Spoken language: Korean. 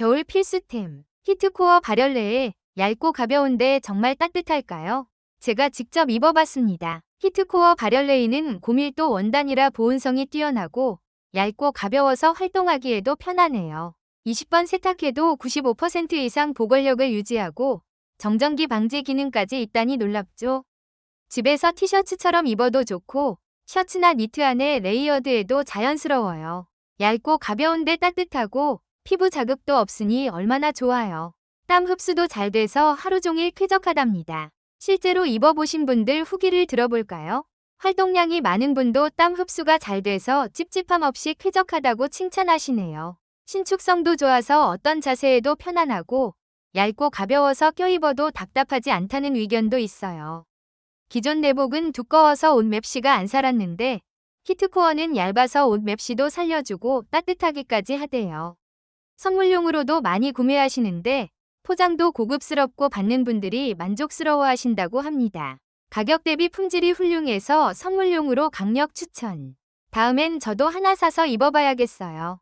겨울 필수템. 히트코어 발열레에 얇고 가벼운데 정말 따뜻할까요? 제가 직접 입어봤습니다. 히트코어 발열레이는 고밀도 원단이라 보온성이 뛰어나고 얇고 가벼워서 활동하기에도 편하네요. 20번 세탁해도 95% 이상 보관력을 유지하고 정전기 방지 기능까지 있다니 놀랍죠? 집에서 티셔츠처럼 입어도 좋고 셔츠나 니트 안에 레이어드해도 자연스러워요. 얇고 가벼운데 따뜻하고 피부 자극도 없으니 얼마나 좋아요. 땀 흡수도 잘 돼서 하루 종일 쾌적하답니다. 실제로 입어보신 분들 후기를 들어볼까요? 활동량이 많은 분도 땀 흡수가 잘 돼서 찝찝함 없이 쾌적하다고 칭찬하시네요. 신축성도 좋아서 어떤 자세에도 편안하고 얇고 가벼워서 껴입어도 답답하지 않다는 의견도 있어요. 기존 내복은 두꺼워서 옷 맵시가 안 살았는데 히트코어는 얇아서 옷 맵시도 살려주고 따뜻하기까지 하대요. 선물용으로도 많이 구매하시는데 포장도 고급스럽고 받는 분들이 만족스러워 하신다고 합니다. 가격 대비 품질이 훌륭해서 선물용으로 강력 추천. 다음엔 저도 하나 사서 입어봐야겠어요.